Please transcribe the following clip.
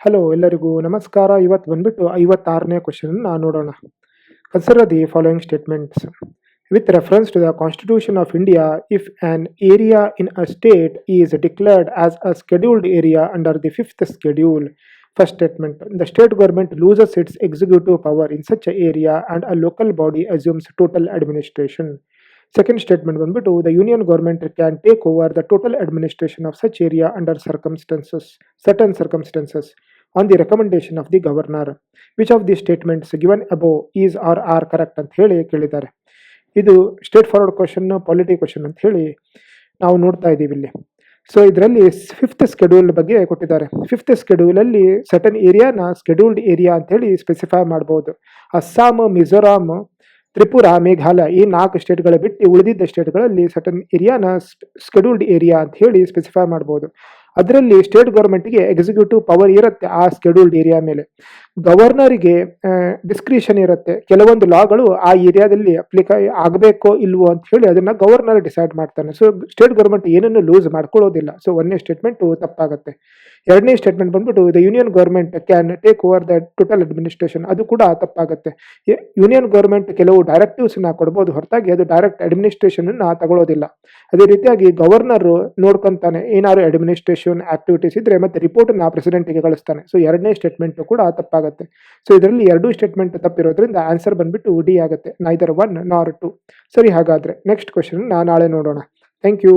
Hello ಎಲ್ಲರಿಗೂ ನಮಸ್ಕಾರ. ಇವತ್ತು ಬಂದ್ಬಿಟ್ಟು ಐವತ್ತಾರನೇ ಕ್ವಶನ್ ನಾವು ನೋಡೋಣ. Consider the following statements with reference to the constitution of India if an area in a state is declared as a scheduled area under the fifth schedule first statement the state government loses its executive power in such area and a local body assumes total administration second statement ಬಂದ್ಬಿಟ್ಟು the union government can take over the total administration of such area under circumstances certain circumstances on the recommendation of the governor which of the statements given above is are are correct ಅಂತ ಹೇಳಿ ಕೇಳಿದ್ದಾರೆ. ಇದು straightforward question polity question ಅಂತ ಹೇಳಿ ನಾವು ನೋಡ್ತಾ ಇದ್ದೀವಿ ಇಲ್ಲಿ. ಸೊ ಇದರಲ್ಲಿ ಫಿಫ್ತ್ ಸ್ಕೆಡ್ಯೂಲ್ ಬಗ್ಗೆ ಕೊಟ್ಟಿದ್ದಾರೆ. ಫಿಫ್ತ್ ಸ್ಕೆಡ್ಯೂಲಲ್ಲಿ ಸಟನ್ ಏರಿಯಾನ ಸ್ಕೆಡ್ಯೂಲ್ಡ್ ಏರಿಯಾ ಅಂತ ಹೇಳಿ ಸ್ಪೆಸಿಫೈ ಮಾಡ್ಬೋದು. ಅಸ್ಸಾಂ ಮಿಜೋರಾಂ ತ್ರಿಪುರ, ಮೇಘಾಲಯ ಈ ನಾಲ್ಕು ಸ್ಟೇಟ್ಗಳ ಬಿಟ್ಟು ಉಳಿದಿದ್ದ ಸ್ಟೇಟ್ಗಳಲ್ಲಿ ಸಟನ್ ಏರಿಯಾನ ಸ್ಕೆಡ್ಯೂಲ್ಡ್ ಏರಿಯಾ ಅಂತ ಹೇಳಿ ಸ್ಪೆಸಿಫೈ ಮಾಡ್ಬೋದು. ಅದರಲ್ಲಿ ಸ್ಟೇಟ್ ಗೌರ್ಮೆಂಟ್ಗೆ ಎಕ್ಸಿಕ್ಯೂಟಿವ್ ಪವರ್ ಇರುತ್ತೆ ಆ ಸ್ಕೆಡ್ಯೂಲ್ಡ್ ಏರಿಯಾ ಮೇಲೆ. ಗವರ್ನರಿಗೆ ಡಿಸ್ಕ್ರಿಷನ್ ಇರುತ್ತೆ. ಕೆಲವೊಂದು ಲಾಗಳು ಆ ಏರಿಯಾದಲ್ಲಿ ಅಪ್ಲಿಕೈ ಆಗಬೇಕೋ ಇಲ್ವೋ ಅಂತ ಹೇಳಿ ಅದನ್ನ ಗವರ್ನರ್ ಡಿಸೈಡ್ ಮಾಡ್ತಾನೆ. ಸೊ ಸ್ಟೇಟ್ ಗೌರ್ಮೆಂಟ್ ಏನನ್ನು ಲೂಸ್ ಮಾಡ್ಕೊಳ್ಳೋದಿಲ್ಲ. ಸೊ ಒಂದನೇ ಸ್ಟೇಟ್ಮೆಂಟ್ ತಪ್ಪಾಗುತ್ತೆ. ಎರಡನೇ ಸ್ಟೇಟ್ಮೆಂಟ್ ಬಂದ್ಬಿಟ್ಟು the union government can take over the total administration ಅದು ಕೂಡ ತಪ್ಪಾಗುತ್ತೆ. ಯೂನಿಯನ್ ಗೌರ್ಮೆಂಟ್ ಕೆಲವು ಡೈರೆಕ್ಟಿವ್ಸ್ನ ಕೊಡ್ಬೋದು. ಹೊರತಾಗಿ ಅದು ಡೈರೆಕ್ಟ್ ಅಡ್ಮಿನಿಸ್ಟ್ರೇಷನ್ ತಗೊಳ್ಳೋದಿಲ್ಲ. ಅದೇ ರೀತಿಯಾಗಿ ಗವರ್ನರ್ ನೋಡ್ಕೊಂತಾನೆ. ಏನಾದ್ರು ಅಡ್ಮಿನಿಸ್ಟ್ರೇಷನ್ ಆಕ್ಟಿವಿಟೀಸ್ ಇದ್ರೆ ಮತ್ತೆ ರಿಪೋರ್ಟ್ ಪ್ರೆಸಿಡೆಂಟ್ಗೆ ಕಳಿಸ್ತಾನೆ. ಸೊ ಎರಡನೇ ಸ್ಟೇಟ್ಮೆಂಟ್ ಕೂಡ ತಪ್ಪಾಗುತ್ತೆ. ಸೊ ಇದರಲ್ಲಿ ಎರಡೂ ಸ್ಟೇಟ್ಮೆಂಟ್ ತಪ್ಪಿರೋದ್ರಿಂದ ಆನ್ಸರ್ ಬಂದ್ಬಿಟ್ಟು ಡಿ ಆಗುತ್ತೆ. ನೈದರ್ ಒನ್ ನಾರ್ ಟು ಸರಿ, ಹಾಗಾದರೆ ನೆಕ್ಸ್ಟ್ ಕ್ವಶನ್ ನಾಳೆ ನೋಡೋಣ. Thank you